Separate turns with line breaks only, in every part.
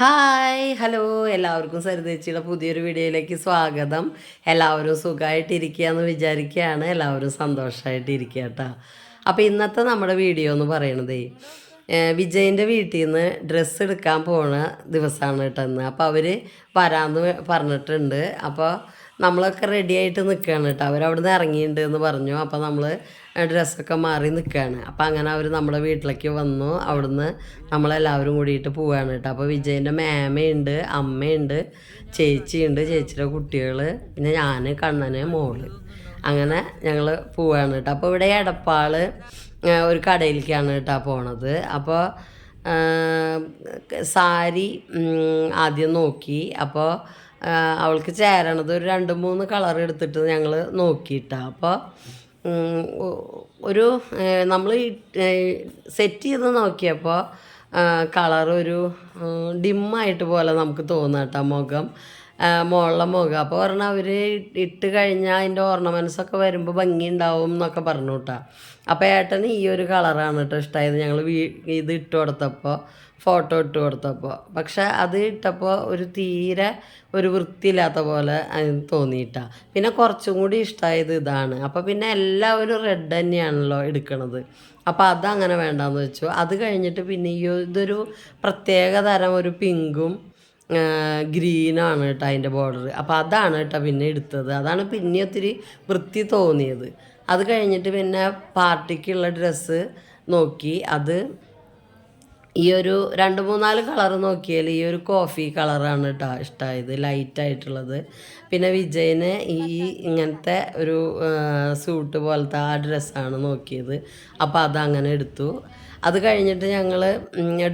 Hi hello. എല്ലാവർക്കും സരിതേച്ചിയുടെ പുതിയൊരു വീഡിയോയിലേക്ക് സ്വാഗതം. എല്ലാവരും സുഖമായിട്ടിരിക്കുക എന്ന് വിചാരിക്കുകയാണ്. എല്ലാവരും സന്തോഷമായിട്ടിരിക്കുക കേട്ടോ. അപ്പോൾ ഇന്നത്തെ നമ്മുടെ വീഡിയോ എന്ന് പറയണതേ വിജയന്റെ വീട്ടിൽ നിന്ന് ഡ്രസ്സ് എടുക്കാൻ പോണ ദിവസമാണ് കേട്ടോ അപ്പോൾ അവർ വരാമെന്ന് പറഞ്ഞിട്ടുണ്ട്. അപ്പോൾ നമ്മളൊക്കെ റെഡി ആയിട്ട് നിൽക്കുകയാണ് കേട്ടോ. അവരവിടുന്ന് ഇറങ്ങിയിട്ടുണ്ട് എന്ന് പറഞ്ഞു. അപ്പോൾ നമ്മൾ ഡ്രസ്സൊക്കെ മാറി നിൽക്കുകയാണ് അപ്പോൾ അങ്ങനെ അവർ നമ്മുടെ വീട്ടിലേക്ക് വന്നു. അവിടുന്ന് നമ്മളെല്ലാവരും കൂടിയിട്ട് പോവുകയാണ് കേട്ടോ. അപ്പോൾ വിജയന്റെ മാമയുണ്ട് അമ്മയുണ്ട് ചേച്ചിയുണ്ട് ചേച്ചിയുടെ കുട്ടികൾ പിന്നെ ഞാൻ കണ്ണന് മോൾ. അങ്ങനെ ഞങ്ങൾ പോവുകയാണ് കേട്ടോ. അപ്പോൾ ഇവിടെ എടപ്പാൾ ഒരു കടയിലേക്കാണ് കേട്ടോ പോണത്. അപ്പോൾ സാരി ആദ്യം നോക്കി. അപ്പോൾ അവൾക്ക് ചേരണത് ഒരു രണ്ട് മൂന്ന് കളർ എടുത്തിട്ട് ഞങ്ങൾ നോക്കിയിട്ടാ. അപ്പോൾ ഒരു നമ്മൾ സെറ്റ് ചെയ്ത് നോക്കിയപ്പോൾ കളർ ഒരു ഡിമ്മായിട്ട് പോലെ നമുക്ക് തോന്നാം കേട്ടോ മുഖം മുകളിലെ മുഖം. അപ്പോൾ പറഞ്ഞാൽ അവർ ഇട്ട് കഴിഞ്ഞാൽ അതിന്റെ ഓർണമെൻസൊക്കെ വരുമ്പോൾ ഭംഗി ഉണ്ടാവും എന്നൊക്കെ പറഞ്ഞു കേട്ടോ അപ്പോൾ ഏട്ടന് ഈ ഒരു കളറാണ് കേട്ടോ ഇഷ്ടമായത് ഞങ്ങൾ വീ ഇത് ഇട്ട് കൊടുത്തപ്പോൾ ഫോട്ടോ ഇട്ട് കൊടുത്തപ്പോൾ പക്ഷെ അത് ഇട്ടപ്പോൾ ഒരു തീരെ ഒരു വൃത്തിയില്ലാത്ത പോലെ തോന്നിയിട്ടാണ് തോന്നിയിട്ടാ. പിന്നെ കുറച്ചും കൂടി ഇഷ്ടമായത് ഇതാണ്. അപ്പോൾ പിന്നെ എല്ലാവരും റെഡ് തന്നെയാണല്ലോ എടുക്കണത്. അപ്പോൾ അതങ്ങനെ വേണ്ടാന്ന് വെച്ചു. അത് കഴിഞ്ഞിട്ട് പിന്നെ ഈ ഇതൊരു പ്രത്യേക തരം ഒരു പിങ്കും ഗ്രീനാണ് കേട്ടോ അതിന്റെ ബോർഡർ അപ്പോൾ അതാണ് കേട്ടോ പിന്നെ എടുത്തത്. അതാണ് പിന്നെ ഒത്തിരി വൃത്തി തോന്നിയത്. അത് കഴിഞ്ഞിട്ട് പിന്നെ പാർട്ടിക്കുള്ള ഡ്രസ്സ് നോക്കി. അത് ഈ ഒരു രണ്ട് മൂന്നാൽ കളർ നോക്കിയാൽ ഈ ഒരു കോഫി കളറാണ് കേട്ടോ ഇഷ്ടമായത് ലൈറ്റായിട്ടുള്ളത്. പിന്നെ വിജയന് ഈ ഇങ്ങനത്തെ ഒരു സൂട്ട് പോലത്തെ ആ ഡ്രസ്സാണ് നോക്കിയത്. അപ്പോൾ അതങ്ങനെ എടുത്തു. അത് കഴിഞ്ഞിട്ട് ഞങ്ങൾ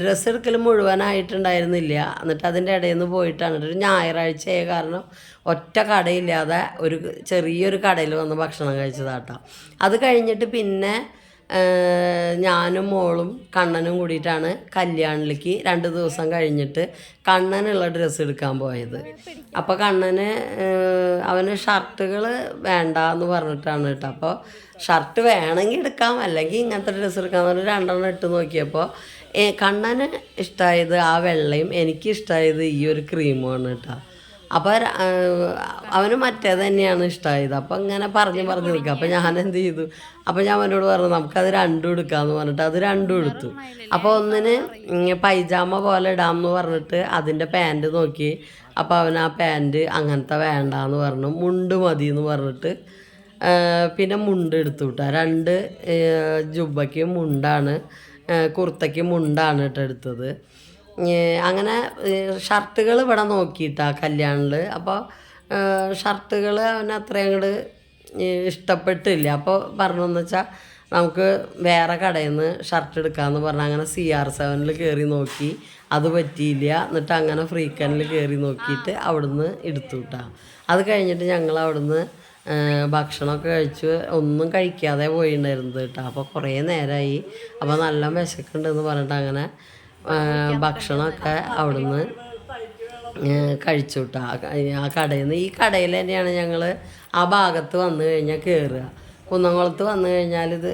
ഡ്രസ്സ് എടുക്കൽ മുഴുവനായിട്ടുണ്ടായിരുന്നില്ല. എന്നിട്ട് അതിന്റെ ഇടയിൽ നിന്ന് പോയിട്ടാണ്. ഒരു ഞായറാഴ്ചയായ കാരണം ഒറ്റ കടയില്ലാതെ ഒരു ചെറിയൊരു കടയിൽ വന്ന് ഭക്ഷണം കഴിച്ചതാട്ടോ. അത് കഴിഞ്ഞിട്ട് പിന്നെ ഞാനും മോളും കണ്ണനും കൂടിയിട്ടാണ് കല്യാണിലേക്ക് രണ്ട് ദിവസം കഴിഞ്ഞിട്ട് കണ്ണനുള്ള ഡ്രസ്സ് എടുക്കാൻ പോയത്. അപ്പോൾ കണ്ണന് അവന് ഷർട്ടുകൾ വേണ്ട എന്ന് പറഞ്ഞിട്ടാണ് കേട്ടോ. അപ്പോൾ ഷർട്ട് വേണമെങ്കിൽ എടുക്കാം അല്ലെങ്കിൽ ഇങ്ങനത്തെ ഡ്രസ്സ് എടുക്കാമെന്ന് പറഞ്ഞ് രണ്ടെണ്ണം ഇട്ട് നോക്കിയപ്പോൾ കണ്ണന് ഇഷ്ടമായത് ആ വെള്ളയും എനിക്ക് ഇഷ്ടമായത് ഈ ഒരു ക്രീമുമാണ് കേട്ടോ. അപ്പോൾ അവന് മറ്റേ തന്നെയാണ് ഇഷ്ടമായത് അപ്പം ഇങ്ങനെ പറഞ്ഞ് പറഞ്ഞ് നിൽക്കുക. അപ്പം ഞാൻ എന്ത് ചെയ്തു? അപ്പം ഞാൻ അവനോട് പറഞ്ഞു നമുക്കത് രണ്ടും എടുക്കാമെന്ന് പറഞ്ഞിട്ട് അത് രണ്ടും എടുത്തു. അപ്പോൾ ഒന്നിന് പൈജാമ പോലെ ഇടാമെന്ന് പറഞ്ഞിട്ട് അതിന്റെ പാന്റ് നോക്കി. അപ്പോൾ അവൻ ആ പാന്റ് അങ്ങനത്തെ വേണ്ടാന്ന് പറഞ്ഞു. മുണ്ട് മതി എന്ന് പറഞ്ഞിട്ട് പിന്നെ മുണ്ട് എടുത്തു വിട്ടാ. രണ്ട് ജുബയ്ക്ക് മുണ്ടാണ് കുർത്തയ്ക്ക് മുണ്ടാണ് കേട്ടോ എടുത്തത്. അങ്ങനെ ഷർട്ടുകൾ ഇവിടെ നോക്കിയിട്ടാ കല്യാണിൽ അപ്പോൾ ഷർട്ടുകൾ അവന് അത്രയും അങ്ങോട്ട് ഇഷ്ടപ്പെട്ടില്ല. അപ്പോൾ പറഞ്ഞതെന്ന് വെച്ചാൽ നമുക്ക് വേറെ കടയിൽ നിന്ന് ഷർട്ട് എടുക്കാമെന്ന് പറഞ്ഞാൽ അങ്ങനെ സി ആർ സെവനിൽ കയറി നോക്കി. അത് പറ്റിയില്ല. എന്നിട്ട് അങ്ങനെ ഫ്രീക്കനിൽ കയറി നോക്കിയിട്ട് അവിടുന്ന് എടുത്തു വിട്ടാ അത് കഴിഞ്ഞിട്ട് ഞങ്ങൾ അവിടുന്ന് ഭക്ഷണമൊക്കെ കഴിച്ച് ഒന്നും കഴിക്കാതെ പോയിട്ടുണ്ടായിരുന്നത് കേട്ടോ അപ്പോൾ കുറേ നേരമായി അപ്പോൾ നല്ല വിശക്കുണ്ടെന്ന് പറഞ്ഞിട്ട് അങ്ങനെ ഭക്ഷണമൊക്കെ അവിടുന്ന് കഴിച്ചു കേട്ടോ ആ കടയിൽ നിന്ന് ഈ കടയിൽ തന്നെയാണ് ഞങ്ങൾ ആ ഭാഗത്ത് വന്നു കഴിഞ്ഞാൽ കയറുക കുന്നംകുളത്ത് വന്നു കഴിഞ്ഞാൽ ഇത്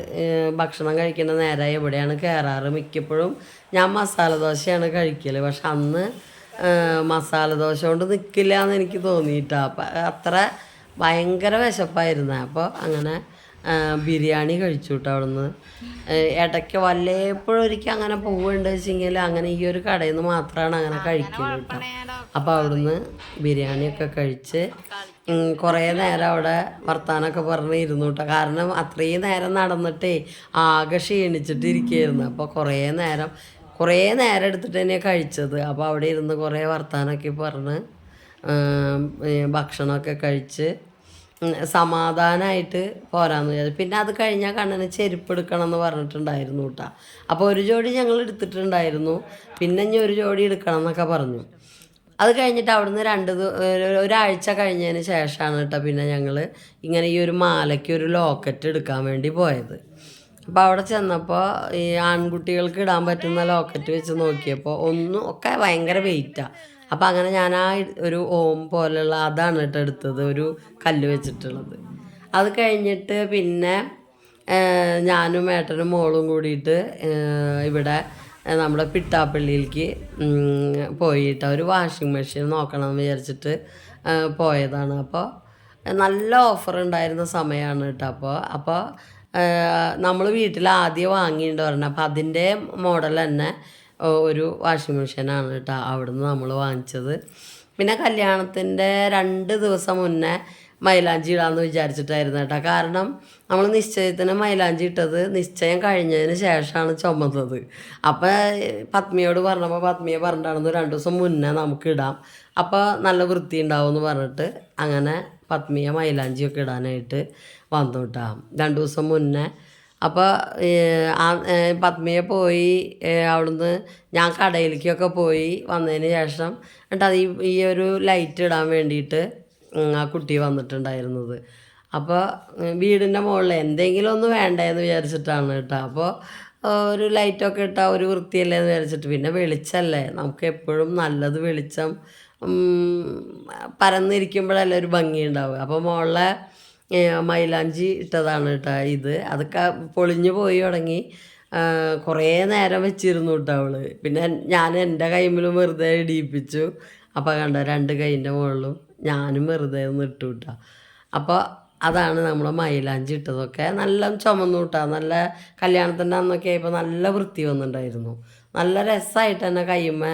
ഭക്ഷണം കഴിക്കുന്ന നേരെ എവിടെയാണ് കയറാറ് മിക്കപ്പോഴും ഞാൻ മസാല ദോശയാണ് കഴിക്കൽ പക്ഷെ അന്ന് മസാല ദോശ കൊണ്ട് നിൽക്കില്ല എന്ന് എനിക്ക് തോന്നിയിട്ടാ. അപ്പം അത്ര ഭയങ്കര വിശപ്പായിരുന്നു. അപ്പോൾ അങ്ങനെ ബിരിയാണി കഴിച്ചു കേട്ടോ അവിടുന്ന് ഇടയ്ക്ക് വല്ലപ്പോഴും ഒരിക്കൽ അങ്ങനെ പോവുണ്ട് വെച്ചെങ്കിൽ അങ്ങനെ ഈ ഒരു കടയിൽ നിന്ന് മാത്രമാണ് അങ്ങനെ കഴിക്കുന്നത് കേട്ടോ. അപ്പോൾ അവിടുന്ന് ബിരിയാണിയൊക്കെ കഴിച്ച് കുറേ നേരം അവിടെ വർത്താനമൊക്കെ പറഞ്ഞ് ഇരുന്നു കേട്ടോ. കാരണം അത്രയും നേരം നടന്നിട്ടേ ആകെ ക്ഷീണിച്ചിട്ടിരിക്കുകയായിരുന്നു. അപ്പോൾ കുറേ നേരം കുറേ നേരം എടുത്തിട്ട് തന്നെയാണ് കഴിച്ചത്. അപ്പോൾ അവിടെ ഇരുന്ന് കുറേ വർത്താനമൊക്കെ പറഞ്ഞ് ഭക്ഷണമൊക്കെ കഴിച്ച് സമാധാനമായിട്ട് പോരാന്ന് വിചാരിച്ചു പിന്നെ അത് കഴിഞ്ഞാൽ കണ്ണന് ചെരുപ്പ് എടുക്കണം എന്ന് പറഞ്ഞിട്ടുണ്ടായിരുന്നു കേട്ടോ അപ്പോൾ ഒരു ജോഡി ഞങ്ങൾ എടുത്തിട്ടുണ്ടായിരുന്നു. പിന്നെ ഇനി ഒരു ജോഡി എടുക്കണം എന്നൊക്കെ പറഞ്ഞു. അത് കഴിഞ്ഞിട്ട് അവിടുന്ന് രണ്ട് ഒരാഴ്ച കഴിഞ്ഞതിന് ശേഷമാണ് കേട്ടോ പിന്നെ ഞങ്ങൾ ഇങ്ങനെ ഈ ഒരു മാലയ്ക്ക് ഒരു ലോക്കറ്റ് എടുക്കാൻ വേണ്ടി പോയത്. അപ്പോൾ അവിടെ ചെന്നപ്പോൾ ഈ ആൺകുട്ടികൾക്ക് ഇടാൻ പറ്റുന്ന ലോക്കറ്റ് വെച്ച് നോക്കിയപ്പോൾ ഒന്നും ഒക്കെ ഭയങ്കര വെയിറ്റാണ് അപ്പോൾ അങ്ങനെ ഞാൻ ആ ഒരു ഓം പോലെയുള്ള അതാണ് കേട്ടോ എടുത്തത് ഒരു കല്ല് വെച്ചിട്ടുള്ളത്. അത് കഴിഞ്ഞിട്ട് പിന്നെ ഞാനും ഏട്ടനും മോളും കൂടിയിട്ട് ഇവിടെ നമ്മുടെ പിട്ടാപ്പള്ളിയിലേക്ക് പോയിട്ട് ഒരു വാഷിംഗ് മെഷീൻ നോക്കണം എന്ന് വിചാരിച്ചിട്ട് പോയതാണ്. അപ്പോൾ നല്ല ഓഫർ ഉണ്ടായിരുന്ന സമയമാണ് കേട്ടോ അപ്പോൾ അപ്പോൾ നമ്മൾ വീട്ടിൽ ആദ്യം വാങ്ങിയിട്ടുണ്ട് പറഞ്ഞത് അപ്പോൾ അതിന്റെ മോഡൽ തന്നെ ഒരു വാഷിംഗ് മെഷീനാണ് കേട്ടോ അവിടുന്ന് നമ്മൾ വാങ്ങിച്ചത്. പിന്നെ കല്യാണത്തിന്റെ രണ്ട് ദിവസം മുന്നേ മൈലാഞ്ചി ഇടാമെന്ന് വിചാരിച്ചിട്ടായിരുന്നു കേട്ടോ. കാരണം നമ്മൾ നിശ്ചയത്തിന് മൈലാഞ്ചി ഇട്ടത് നിശ്ചയം കഴിഞ്ഞതിന് ശേഷമാണ് ചുമന്നത്. അപ്പോൾ പത്മിയോട് പറഞ്ഞപ്പോൾ പത്മിയെ പറഞ്ഞിട്ടാണെന്ന് രണ്ട് ദിവസം മുന്നേ നമുക്ക് ഇടാം. അപ്പോൾ നല്ല വൃത്തി ഉണ്ടാവും എന്ന് പറഞ്ഞിട്ട് അങ്ങനെ പത്മിയെ മൈലാഞ്ചിയൊക്കെ ഇടാനായിട്ട് വന്നു കേട്ടോ. രണ്ട് ദിവസം മുന്നേ അപ്പോൾ ആ പത്മിയെ പോയി അവിടുന്ന് ഞാൻ കടയിലേക്കൊക്കെ പോയി വന്നതിന് ശേഷം എന്നിട്ട് അത് ഈ ഒരു ലൈറ്റ് ഇടാൻ വേണ്ടിയിട്ട് ആ കുട്ടി വന്നിട്ടുണ്ടായിരുന്നത്. അപ്പോൾ വീടിന്റെ മുകളിൽ എന്തെങ്കിലും ഒന്ന് വേണ്ടേന്ന് വിചാരിച്ചിട്ടാണ് കേട്ടോ. അപ്പോൾ ഒരു ലൈറ്റൊക്കെ ഇട്ടാൽ ഒരു വൃത്തിയല്ലേ എന്ന് വിചാരിച്ചിട്ട് പിന്നെ വെളിച്ചല്ലേ? നമുക്ക് എപ്പോഴും നല്ലത് വെളിച്ചം പരന്നിരിക്കുമ്പോഴല്ലേ ഒരു ഭംഗി ഉണ്ടാവുക. അപ്പോൾ മുകളിലെ മൈലാഞ്ചി ഇട്ടതാണ് കേട്ടോ ഇത്. അതൊക്കെ പൊളിഞ്ഞു പോയി തുടങ്ങി. കുറേ നേരം വെച്ചിരുന്നു കേട്ടോ അവൾ. പിന്നെ ഞാൻ എന്റെ കൈമിലും വെറുതെ ഇടിയിപ്പിച്ചു. അപ്പോൾ കണ്ട രണ്ട് കൈന്റെ മുകളിലും ഞാനും വെറുതെ ഒന്ന് ഇട്ടു കേട്ടോ അപ്പോൾ അതാണ് നമ്മൾ മൈലാഞ്ചി ഇട്ടതൊക്കെ. നല്ല ചുമന്നു കിട്ടുക നല്ല കല്യാണത്തിന്റെ അന്നൊക്കെ ആയപ്പോൾ നല്ല വൃത്തി വന്നിട്ടുണ്ടായിരുന്നു. നല്ല രസമായിട്ട് തന്നെ കയ്യുമ്മ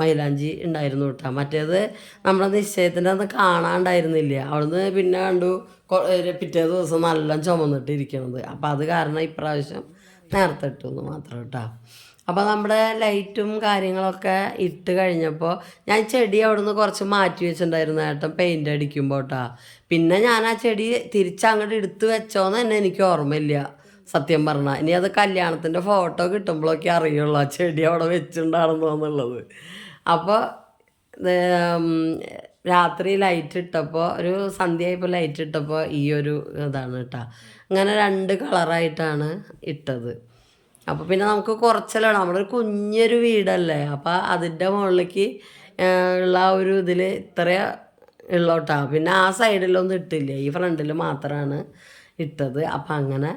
മൈലാഞ്ചി ഉണ്ടായിരുന്നു കേട്ടോ മറ്റേത് നമ്മുടെ നിശ്ചയത്തിന്റെ അന്ന് കാണാണ്ടായിരുന്നില്ല. അവിടുന്ന് പിന്നെ കണ്ടു പിറ്റേ ദിവസം നല്ല ചുമന്നിട്ട് ഇരിക്കണത്. അപ്പോൾ അത് കാരണം ഇപ്രാവശ്യം നേരത്തെ ഇട്ടു എന്ന് മാത്രം കേട്ടോ അപ്പോൾ നമ്മുടെ ലൈറ്റും കാര്യങ്ങളൊക്കെ ഇട്ട് കഴിഞ്ഞപ്പോൾ ഞാൻ ചെടി അവിടെ നിന്ന് കുറച്ച് മാറ്റി വെച്ചിട്ടുണ്ടായിരുന്നു ഏട്ടൻ പെയിന്റ് അടിക്കുമ്പോൾ കേട്ടോ പിന്നെ ഞാൻ ആ ചെടി തിരിച്ചങ്ങോട്ട് എടുത്ത് വെച്ചോന്ന് തന്നെ എനിക്ക് ഓർമ്മയില്ല. സത്യം പറഞ്ഞാൽ ഇനി അത് കല്യാണത്തിന്റെ ഫോട്ടോ കിട്ടുമ്പോഴൊക്കെ അറിയുള്ളൂ ആ ചെടി അവിടെ വെച്ചിട്ടുണ്ടാണെന്നോ എന്നുള്ളത്. അപ്പോൾ രാത്രി ലൈറ്റ് ഇട്ടപ്പോൾ ഒരു സന്ധ്യയായപ്പോൾ ലൈറ്റ് ഇട്ടപ്പോൾ ഈ ഒരു ഇതാണ് കേട്ടോ അങ്ങനെ രണ്ട് കളറായിട്ടാണ് ഇട്ടത്. അപ്പോൾ പിന്നെ നമുക്ക് കുറച്ചല്ലോ നമ്മുടെ ഒരു കുഞ്ഞൊരു വീടല്ലേ. അപ്പോൾ അതിന്റെ മുകളിലേക്ക് ഉള്ള ആ ഒരു ഇതിൽ ഇത്ര ഉള്ളോട്ടാ പിന്നെ ആ സൈഡിലൊന്നും ഇട്ടില്ല. ഈ ഫ്രണ്ടിൽ മാത്രമാണ് ഇട്ടത്. അപ്പം അങ്ങനെ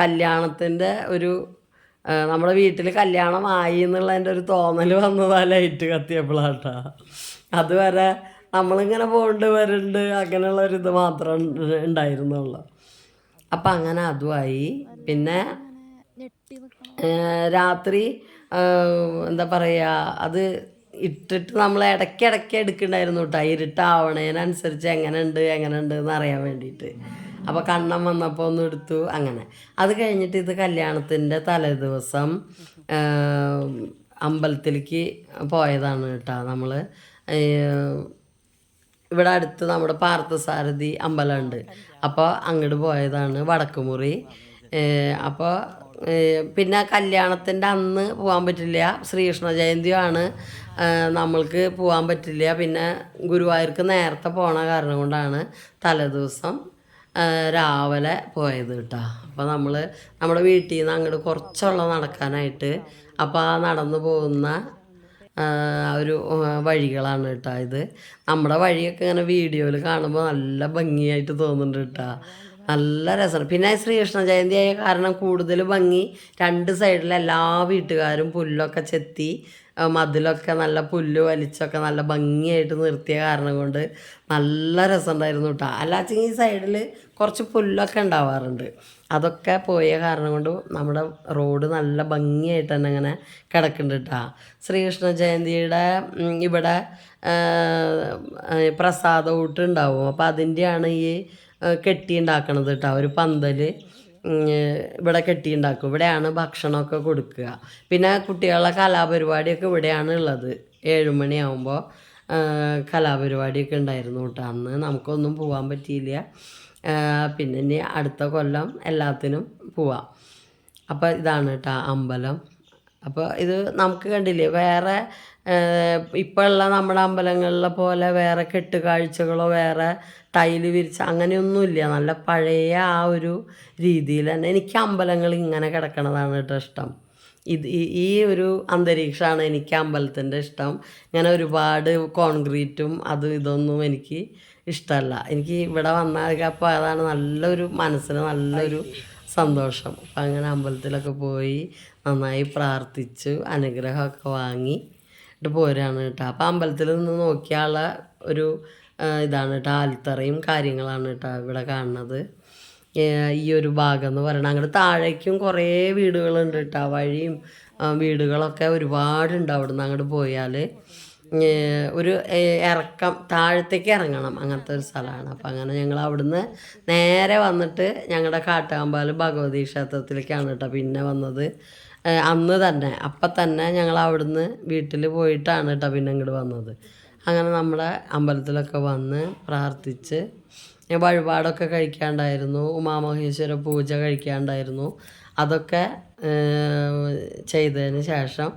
കല്യാണത്തിന്റെ ഒരു നമ്മുടെ വീട്ടിൽ കല്യാണമായി എന്നുള്ളതിന്റെ ഒരു തോന്നൽ വന്നതാ ലൈറ്റ് കത്തിയപ്പോഴാട്ടാ അതുവരെ നമ്മളിങ്ങനെ പോകണ്ട് വരുന്നുണ്ട് അങ്ങനെയുള്ള ഒരു ഇത് മാത്രം ഉണ്ടായിരുന്നുള്ളു അപ്പം അങ്ങനെ അതുമായി പിന്നെ രാത്രി എന്താ പറയുക അത് ഇട്ടിട്ട് നമ്മൾ ഇടയ്ക്ക് ഇടയ്ക്ക് എടുക്കണ്ടായിരുന്നു കേട്ടോ ഇരുട്ടാവണേനനുസരിച്ച് എങ്ങനെയുണ്ട് എങ്ങനെയുണ്ട് എന്ന് അറിയാൻ വേണ്ടിയിട്ട് അപ്പോൾ കണ്ണം വന്നപ്പോൾ ഒന്ന് എടുത്തു അങ്ങനെ. അത് കഴിഞ്ഞിട്ട് ഇത് കല്യാണത്തിന്റെ തലേദിവസം അമ്പലത്തിലേക്ക് പോയതാണ് കേട്ടോ നമ്മൾ ഇവിടെ അടുത്ത് നമ്മുടെ പാർത്ഥസാരഥി അമ്പലമുണ്ട്. അപ്പോൾ അങ്ങോട്ട് പോയതാണ് വടക്കുമുറി. അപ്പോൾ പിന്നെ കല്യാണത്തിന്റെ അന്ന് പോകാൻ പറ്റില്ല. ശ്രീകൃഷ്ണ ജയന്തിയാണ് നമ്മൾക്ക് പോകാൻ പറ്റില്ല. പിന്നെ ഗുരുവായൂർക്ക് നേരത്തെ പോണ കാരണം കൊണ്ടാണ് തലേദിവസം രാവിലെ പോയത് കേട്ടോ. അപ്പോൾ നമ്മൾ നമ്മുടെ വീട്ടിൽ നിന്ന് അങ്ങോട്ട് കുറച്ചുള്ള നടക്കാനായിട്ട് അപ്പോൾ ആ നടന്നു പോകുന്ന ഒരു വഴികളാണ് കേട്ടോ ഇത്. നമ്മുടെ വഴിയൊക്കെ ഇങ്ങനെ വീഡിയോയിൽ കാണുമ്പോൾ നല്ല ഭംഗിയായിട്ട് തോന്നുന്നുണ്ട് കേട്ടോ. നല്ല രസമാണ് പിന്നെ ശ്രീകൃഷ്ണ ജയന്തി ആയ കാരണം കൂടുതൽ ഭംഗി. രണ്ട് സൈഡിൽ എല്ലാ വീട്ടുകാരും പുല്ലൊക്കെ ചെത്തി മതിലൊക്കെ നല്ല പുല്ല് വലിച്ചൊക്കെ നല്ല ഭംഗിയായിട്ട് നിർത്തിയ കാരണം കൊണ്ട് നല്ല രസമുണ്ടായിരുന്നു കേട്ടോ. അല്ലാച്ചെങ്കിൽ ഈ സൈഡിൽ കുറച്ച് പുല്ലൊക്കെ ഉണ്ടാവാറുണ്ട്. അതൊക്കെ പോയ കാരണം കൊണ്ട് നമ്മുടെ റോഡ് നല്ല ഭംഗിയായിട്ട് തന്നെ അങ്ങനെ കിടക്കുന്നുണ്ട് കേട്ടോ ശ്രീകൃഷ്ണ ജയന്തിയുടെ ഇവിടെ പ്രസാദ ഊട്ട് ഉണ്ടാവും. അപ്പോൾ അതിന്റെയാണ് ഈ കെട്ടി കേട്ടോ ഒരു പന്തൽ ഇവിടെ കെട്ടിയുണ്ടാക്കും ഇവിടെയാണ് ഭക്ഷണമൊക്കെ കൊടുക്കുക. പിന്നെ കുട്ടികളുടെ കലാപരിപാടിയൊക്കെ ഇവിടെയാണ് ഉള്ളത്. ഏഴുമണിയാകുമ്പോൾ കലാപരിപാടിയൊക്കെ ഉണ്ടായിരുന്നു കേട്ടോ അന്ന് നമുക്കൊന്നും പോകാൻ പറ്റിയില്ല. പിന്നെ ഇനി അടുത്ത കൊല്ലം എല്ലാത്തിനും പോവാം. അപ്പോൾ ഇതാണ് കേട്ടോ അമ്പലം. അപ്പോൾ ഇത് നമുക്ക് കണ്ടില്ലേ വേറെ ഇപ്പോൾ ഉള്ള നമ്മുടെ അമ്പലങ്ങളിലെ പോലെ വേറെ കെട്ടുകാഴ്ചകളോ വേറെ ടൈൽ വിരിച്ച അങ്ങനെയൊന്നുമില്ല നല്ല പഴയ ആ ഒരു രീതിയിൽ തന്നെ എനിക്ക് അമ്പലങ്ങൾ ഇങ്ങനെ കിടക്കണതാണ് കേട്ടോ ഇഷ്ടം. ഇത് ഈ- ഒരു അന്തരീക്ഷമാണ് എനിക്ക് അമ്പലത്തിന്റെ ഇഷ്ടം. ഇങ്ങനെ ഒരുപാട് കോൺക്രീറ്റും അതും ഇതൊന്നും എനിക്ക് ഇഷ്ടമല്ല. എനിക്ക് ഇവിടെ വന്നാൽ അപ്പോൾ അതാണ് നല്ലൊരു മനസ്സിന് നല്ലൊരു സന്തോഷം. അപ്പം അങ്ങനെ അമ്പലത്തിലൊക്കെ പോയി നന്നായി പ്രാർത്ഥിച്ചു അനുഗ്രഹമൊക്കെ വാങ്ങി ഇട്ട് പോരാണ് കേട്ടോ. അപ്പം അമ്പലത്തിൽ നിന്ന് നോക്കിയാലുള്ള ഒരു ഇതാണ് കേട്ടോ. ആൽത്തറയും കാര്യങ്ങളാണ് കേട്ടോ ഇവിടെ കാണുന്നത്. ഈ ഒരു ഭാഗം എന്ന് പറയുന്നത് അങ്ങോട്ട് താഴേക്കും കുറേ വീടുകളുണ്ട് കേട്ടോ വഴിയും വീടുകളൊക്കെ ഒരുപാടുണ്ട് അവിടെ നിന്ന് അങ്ങോട്ട് പോയാൽ ഒരു ഇറക്കം താഴത്തേക്ക് ഇറങ്ങണം അങ്ങനത്തെ ഒരു സ്ഥലമാണ് അപ്പം അങ്ങനെ ഞങ്ങൾ അവിടുന്ന് നേരെ വന്നിട്ട് ഞങ്ങളുടെ കാട്ടാമ്പാൽ ഭഗവതി ക്ഷേത്രത്തിലേക്കാണ് കേട്ടോ പിന്നെ വന്നത്. അന്ന് തന്നെ. അപ്പം തന്നെ ഞങ്ങൾ അവിടുന്ന് വീട്ടിൽ പോയിട്ടാണ് കേട്ടോ പിന്നെ ഇങ്ങോട്ട് വന്നത്. അങ്ങനെ നമ്മളെ അമ്പലത്തിലൊക്കെ വന്ന് പ്രാർത്ഥിച്ച് വഴിപാടൊക്കെ കഴിക്കാണ്ടായിരുന്നു. ഉമാമഹേശ്വര പൂജ കഴിക്കാണ്ടായിരുന്നു. അതൊക്കെ ചെയ്തതിന് ശേഷം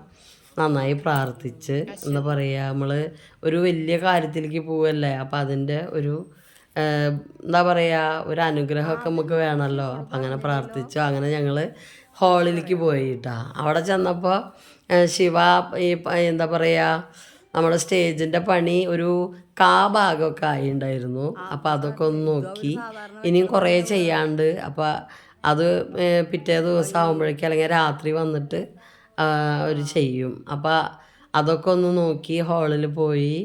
നന്നായി പ്രാർത്ഥിച്ച് എന്താ പറയുക നമ്മൾ ഒരു വലിയ കാര്യത്തിലേക്ക് പോവല്ലേ? അപ്പം അതിന്റെ ഒരു എന്താ പറയുക ഒരു അനുഗ്രഹമൊക്കെ നമുക്ക് വേണമല്ലോ അപ്പം അങ്ങനെ പ്രാർത്ഥിച്ചു. അങ്ങനെ ഞങ്ങൾ ഹാളിലേക്ക് പോയിട്ടാ അവിടെ ചെന്നപ്പോൾ ശിവ ഈ എന്താ പറയുക നമ്മുടെ സ്റ്റേജിന്റെ പണി ഒരു കാ ഭാഗമൊക്കെ ആയിണ്ടായിരുന്നു. അപ്പം അതൊക്കെ ഒന്ന് നോക്കി. ഇനിയും കുറേ ചെയ്യാണ്ട്. അപ്പം അത് പിറ്റേ ദിവസം ആകുമ്പോഴേക്കും അല്ലെങ്കിൽ രാത്രി വന്നിട്ട് അവർ ചെയ്യും. അപ്പം അതൊക്കെ ഒന്ന് നോക്കി ഹാളിൽ പോയി.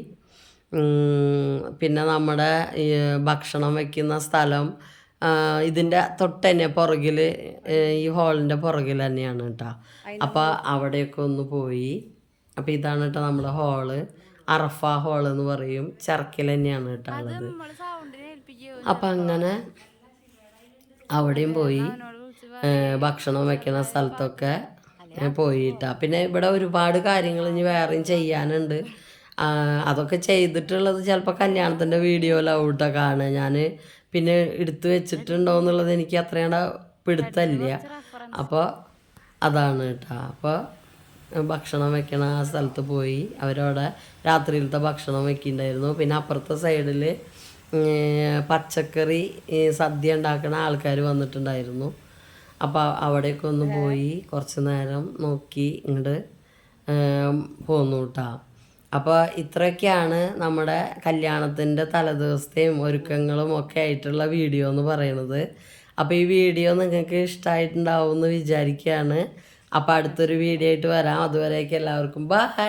പിന്നെ നമ്മുടെ ഭക്ഷണം വെക്കുന്ന സ്ഥലം ഇതിന്റെ തൊട്ട് തന്നെ പുറകിൽ ഈ ഹാളിന്റെ പുറകിൽ തന്നെയാണ് കേട്ടോ അപ്പോൾ അവിടെയൊക്കെ ഒന്ന് പോയി. അപ്പോൾ ഇതാണ് കേട്ടോ നമ്മുടെ ഹാൾ അറഫ ഹാൾ എന്ന് പറയും. ചർക്കിൽ തന്നെയാണ് കേട്ടോ ഉള്ളത്.
അപ്പൊ
അപ്പം അങ്ങനെ അവിടെയും പോയി ഭക്ഷണം വെക്കുന്ന സ്ഥലത്തൊക്കെ പോയിട്ടാ. പിന്നെ ഇവിടെ ഒരുപാട് കാര്യങ്ങൾ ഇനി വേറെയും ചെയ്യാനുണ്ട്. അതൊക്കെ ചെയ്തിട്ടുള്ളത് ചിലപ്പോൾ കല്യാണത്തിന്റെ വീഡിയോ ലൗട്ടൊക്കെ കാണുക. ഞാൻ പിന്നെ എടുത്തു വെച്ചിട്ടുണ്ടോ എന്നുള്ളത് എനിക്ക് അത്രയും പിടുത്തമില്ല. അപ്പോൾ അതാണ് കേട്ടോ. അപ്പോൾ ഭക്ഷണം വെക്കണ ആ സ്ഥലത്ത് പോയി. അവരവിടെ രാത്രിയിലത്തെ ഭക്ഷണം വെക്കിണ്ടായിരുന്നു. പിന്നെ അപ്പുറത്തെ സൈഡിൽ പച്ചക്കറി സദ്യ ഉണ്ടാക്കണ ആൾക്കാർ വന്നിട്ടുണ്ടായിരുന്നു. അപ്പോൾ അവിടെയൊക്കെ ഒന്ന് പോയി കുറച്ച് നേരം നോക്കി ഇങ്ങോട്ട് പോന്നു കേട്ടോ അപ്പോൾ ഇത്രയൊക്കെയാണ് നമ്മുടെ കല്യാണത്തിന്റെ തലേദിവസത്തെയും ഒരുക്കങ്ങളും ഒക്കെ ആയിട്ടുള്ള വീഡിയോ എന്ന് പറയുന്നത് അപ്പോൾ ഈ വീഡിയോ നിങ്ങൾക്ക് ഇഷ്ടമായിട്ടുണ്ടാവും എന്ന് വിചാരിക്കുകയാണ് അപ്പോൾ അടുത്തൊരു വീഡിയോ ആയിട്ട് വരാം. അതുവരേക്കും എല്ലാവർക്കും ബൈ.